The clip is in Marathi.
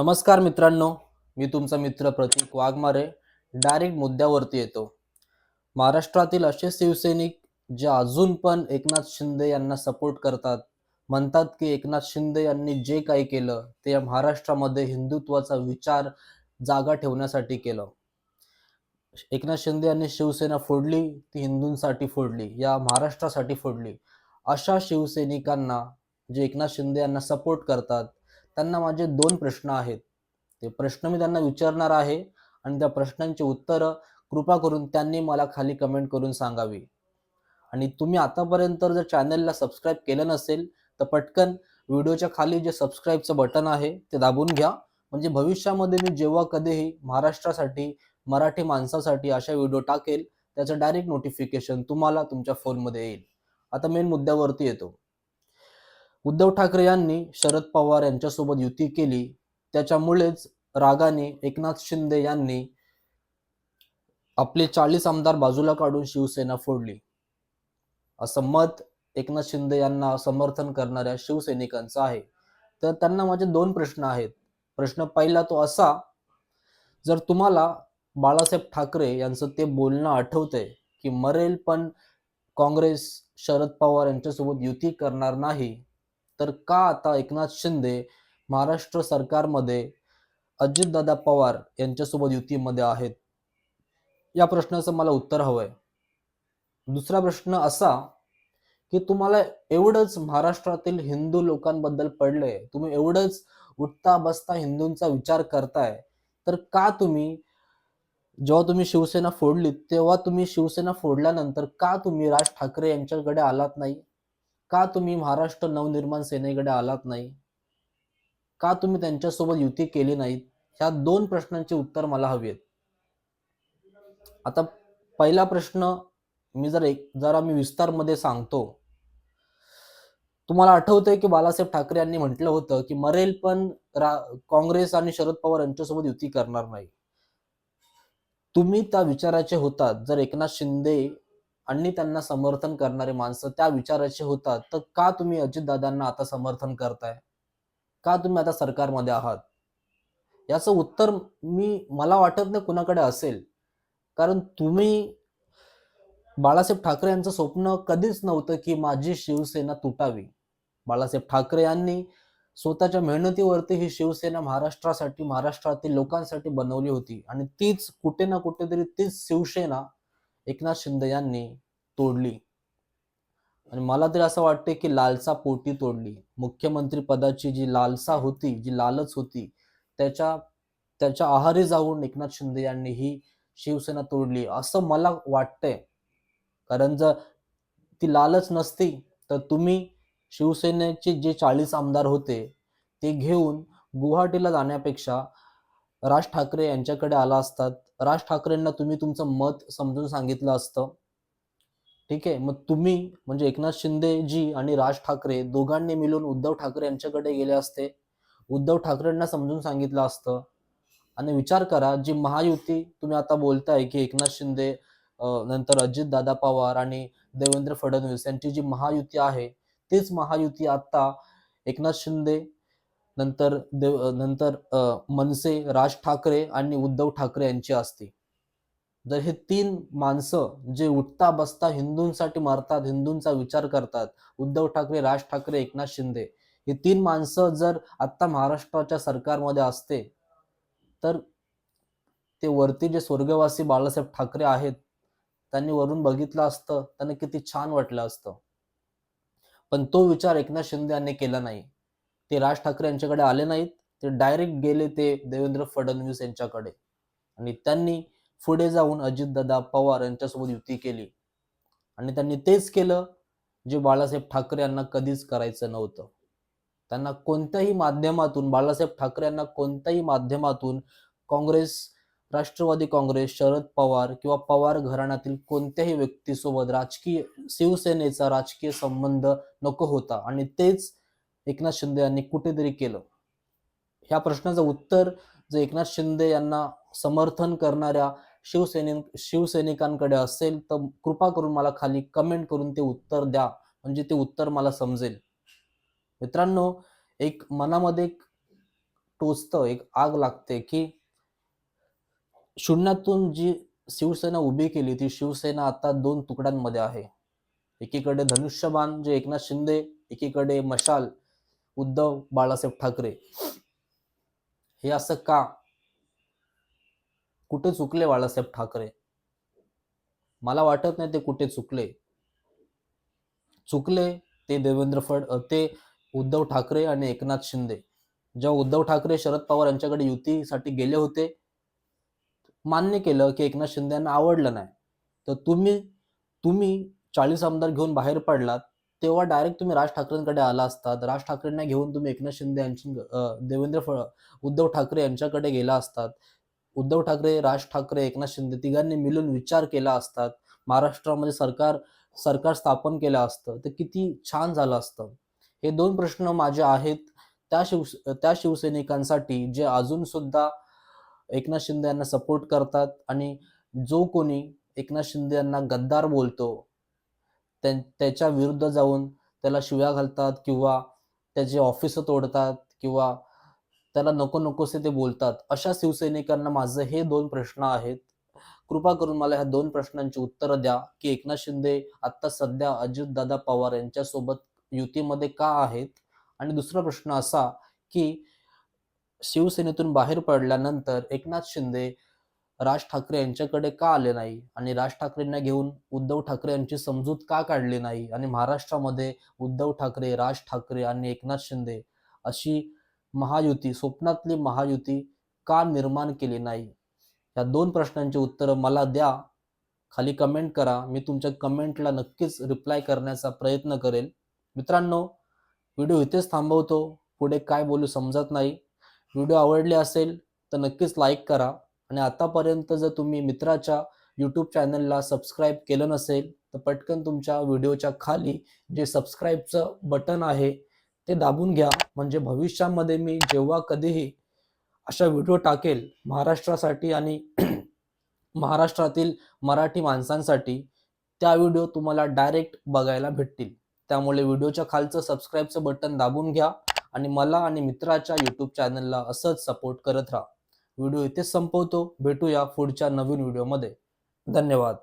नमस्कार मित्रांनो मी तुमचा मित्र प्रतीक वाघमारे डायरेक्ट मुद्द्यावरती येतो. महाराष्ट्रातील असे शिवसैनिक जे अजून पण एकनाथ शिंदे यांना सपोर्ट करतात म्हणतात की एकनाथ शिंदे यांनी जे काही केलं ते या महाराष्ट्रामध्ये हिंदुत्वाचा विचार जागा ठेवण्यासाठी केलं. एकनाथ शिंदे यांनी शिवसेना फोडली ती हिंदूंसाठी फोडली या महाराष्ट्रासाठी फोडली. अशा शिवसैनिकांना जे एकनाथ शिंदे यांना सपोर्ट करतात त्यांना माझे दोन प्रश्न आहेत. ते प्रश्न मी त्यांना विचारणार आहे आणि त्या प्रश्नांची उत्तरं कृपा करून त्यांनी मला खाली कमेंट करून सांगावी. आणि तुम्ही आतापर्यंत जर चॅनलला सबस्क्राईब केलं नसेल तर पटकन व्हिडिओच्या खाली जे सबस्क्राईबचं बटन आहे ते दाबून घ्या. म्हणजे भविष्यामध्ये मी जेव्हा कधीही महाराष्ट्रासाठी मराठी माणसासाठी अशा व्हिडिओ टाकेल त्याचं डायरेक्ट नोटिफिकेशन तुम्हाला तुमच्या फोनमध्ये येईल. आता मेन मुद्द्यावरती येतो. उद्धव ठाकरे यांनी शरद पवार यांच्यासोबत युती केली. त्याच्यामुळेच रागाने एकनाथ शिंदे यांनी आपले चाळीस आमदार बाजूला काढून शिवसेना फोडली. असं मत एकनाथ शिंदे यांना समर्थन करणाऱ्या शिवसैनिकांचं आहे. तर त्यांना माझे दोन प्रश्न आहेत. प्रश्न पहिला तो असा जर तुम्हाला बाळासाहेब ठाकरे यांचं ते बोलणं आठवतंय की मरेल पण काँग्रेस शरद पवार यांच्यासोबत युती करणार नाही तर का आता एकनाथ शिंदे महाराष्ट्र सरकारमध्ये अजितदादा पवार यांच्यासोबत युतीमध्ये आहेत? या प्रश्नाचं मला उत्तर हवंय. दुसरा प्रश्न असा की तुम्हाला एवढंच महाराष्ट्रातील हिंदू लोकांबद्दल पडलंय तुम्ही एवढंच उठता बसता हिंदूंचा विचार करताय तर का तुम्ही जेव्हा तुम्ही शिवसेना फोडली तेव्हा तुम्ही शिवसेना फोडल्यानंतर का तुम्ही राज ठाकरे यांच्याकडे आलात नाही? का तुम्ही महाराष्ट्र नवनिर्माण सेनेकडे आलात नाही? का तुम्ही त्यांच्यासोबत युती केली नाहीत ह्या दोन प्रश्नांची उत्तर मला हवी आहेत आता पहिला प्रश्न मी जर एक जरा मी विस्तारमध्ये सांगतो. तुम्हाला आठवतंय की बाळासाहेब ठाकरे यांनी म्हटलं होतं की मरेल पण रा काँग्रेस आणि शरद पवार यांच्यासोबत युती करणार नाही. तुम्ही त्या विचाराचे होतात. जर एकनाथ शिंदे आणि त्यांना समर्थन करणारे माणसं त्या विचाराचे होतात तर का तुम्ही अजितदादांना आता समर्थन करताय? का तुम्ही आता सरकारमध्ये आहात? याचं उत्तर मी मला वाटत नाही कुणाकडे असेल. कारण तुम्ही बाळासाहेब ठाकरे यांचं स्वप्न कधीच नव्हतं की माझी शिवसेना तुटावी. बाळासाहेब ठाकरे यांनी स्वतःच्या मेहनतीवरती ही शिवसेना महाराष्ट्रासाठी महाराष्ट्रातील लोकांसाठी बनवली होती. आणि तीच कुठे ना कुठेतरी तीच शिवसेना एकनाथ शिंदे यांनी तोडली. आणि मला तरी असं वाटते की लालसा पोटी तोडली. मुख्यमंत्री पदाची जी लालसा होती जी लालच होती त्याच्या त्याच्या आहारी जाऊन एकनाथ शिंदे यांनी ही शिवसेना तोडली असं मला वाटतंय. कारण जर ती लालच नसती तर तुम्ही शिवसेनेचे जे चाळीस आमदार होते ते घेऊन गुवाहाटीला जाण्यापेक्षा राज ठाकरे यांच्याकडे आला असतात. राज ठाकरेंना तुम्ही तुमचं मत समजून सांगितलं असतं. ठीक आहे? मग तुम्ही म्हणजे एकनाथ शिंदे जी आणि राज ठाकरे दोघांनी मिळून उद्धव ठाकरे यांच्याकडे गेले असते. उद्धव ठाकरेंना समजून सांगितलं असतं. आणि विचार करा जी महायुती तुम्ही आता बोलताय की एकनाथ शिंदे नंतर अजित दादा पवार आणि देवेंद्र फडणवीस यांची जी महायुती आहे तीच महायुती आता एकनाथ शिंदे नंतर देव नंतर मनसे राज ठाकरे आणि उद्धव ठाकरे यांची असते. जर हे तीन माणसं जे उठता बसता हिंदूंसाठी मरतात हिंदूंचा विचार करतात उद्धव ठाकरे राज ठाकरे एकनाथ शिंदे ही तीन माणसं जर आता महाराष्ट्राच्या सरकारमध्ये असते तर ते वरती जे स्वर्गवासी बाळासाहेब ठाकरे आहेत त्यांनी वरून बघितलं असतं त्यांना किती छान वाटलं असतं. पण तो विचार एकनाथ शिंदे यांनी केला नाही. ते राज ठाकरे यांच्याकडे आले नाहीत. ते डायरेक्ट गेले ते देवेंद्र फडणवीस यांच्याकडे. आणि त्यांनी पुढे जाऊन अजितदादा पवार यांच्यासोबत युती केली. आणि त्यांनी तेच केलं जे बाळासाहेब ठाकरे यांना कधीच करायचं नव्हतं. त्यांना कोणत्याही माध्यमातून बाळासाहेब ठाकरे यांना कोणत्याही माध्यमातून काँग्रेस राष्ट्रवादी काँग्रेस शरद पवार किंवा पवार घराण्यातील कोणत्याही व्यक्तीसोबत राजकीय शिवसेनेचा राजकीय संबंध नको होता. आणि तेच एकनाथ शिंदे यांनी कुठेतरी केलं. ह्या प्रश्नाचं उत्तर जर एकनाथ शिंदे यांना समर्थन करणाऱ्या शिवसेने शिवसैनिकांकडे असेल तर कृपा करून मला खाली कमेंट करून ते उत्तर द्या. म्हणजे ते उत्तर मला समजेल. मित्रांनो एक मनामध्ये एक टोचतं एक आग लागते की शून्यातून जी शिवसेना उभी केली ती शिवसेना आता दोन तुकड्यांमध्ये आहे. एकीकडे धनुष्यबाण जे एकनाथ शिंदे एकीकडे मशाल उद्धव बाळासाहेब ठाकरे. हे असं का? कुठे चुकले बाळासाहेब ठाकरे? मला वाटत नाही ते कुठे चुकले. चुकले ते देवेंद्र फड ते उद्धव ठाकरे आणि एकनाथ शिंदे. जेव्हा उद्धव ठाकरे शरद पवार यांच्याकडे युतीसाठी गेले होते मान्य केलं की एकनाथ शिंदे यांना आवडलं नाही. तर तुम्ही तुम्ही चाळीस आमदार घेऊन बाहेर पडलात तेव्हा डायरेक्ट तुम्ही राज ठाकरेंकडे आला असतात राज ठाकरेंना घेऊन तुम्ही एकनाथ शिंदे यांची देवेंद्र फड उद्धव ठाकरे यांच्याकडे गेला असतात. उद्धव ठाकरे राज ठाकरे एकनाथ शिंदे तिघांनी मिळून विचार केला असतात. महाराष्ट्रामध्ये सरकार सरकार स्थापन केलं असतं. तर किती छान झालं असतं. हे दोन प्रश्न माझे आहेत. त्या शिव त्या शिवसैनिकांसाठी जे अजून सुद्धा एकनाथ शिंदे यांना सपोर्ट करतात आणि जो कोणी एकनाथ शिंदे यांना गद्दार बोलतो त्याच्या विरुद्ध जाऊन त्याला शिव्या घालतात किंवा त्याचे ऑफिस तोडतात किंवा त्याला नको नकोसे ते बोलतात. अशा शिवसैनिकांना माझं हे दोन प्रश्न आहेत. कृपा करून मला ह्या दोन प्रश्नांची उत्तरं द्या. की एकनाथ शिंदे आता सध्या अजितदादा पवार यांच्यासोबत युतीमध्ये का आहेत? आणि दुसरा प्रश्न असा की शिवसेनेतून बाहेर पडल्यानंतर एकनाथ शिंदे राज ठाकरे यांच्याकडे का आले नाही? आणि राज ठाकरेंना घेऊन उद्धव ठाकरे यांची समजूत का काढली नाही? आणि महाराष्ट्रामध्ये उद्धव ठाकरे राज ठाकरे आणि एकनाथ शिंदे अशी महायुती स्वप्नातली महायुती का निर्माण केली नाही? या दोन प्रश्नांची उत्तरं मला द्या. खाली कमेंट करा. मी तुमच्या कमेंटला नक्कीच रिप्लाय करण्याचा प्रयत्न करेल. मित्रांनो व्हिडिओ इथेच थांबवतो. पुढे काय बोलू समजत नाही. व्हिडिओ आवडले असेल तर नक्कीच लाईक करा. आणि आतापर्यंत जर तुम्ही मित्राच्या यूट्यूब चॅनलला सबस्क्राईब केलं नसेल तर पटकन तुमच्या व्हिडिओच्या खाली जे सबस्क्राईबचं बटन आहे ते दाबून घ्या. म्हणजे भविष्यामध्ये मी जेव्हा कधीही अशा व्हिडिओ टाकेल महाराष्ट्रासाठी आणि महाराष्ट्रातील मराठी माणसांसाठी त्या व्हिडिओ तुम्हाला डायरेक्ट बघायला भेटतील. त्यामुळे व्हिडिओच्या खालचं सबस्क्राईबचं बटन दाबून घ्या आणि मला आणि मित्राच्या यूट्यूब चॅनलला असंच सपोर्ट करत राहा. व्हिडिओ इथे संपवतो. भेटूया पुढच्या नवीन व्हिडिओमध्ये. धन्यवाद.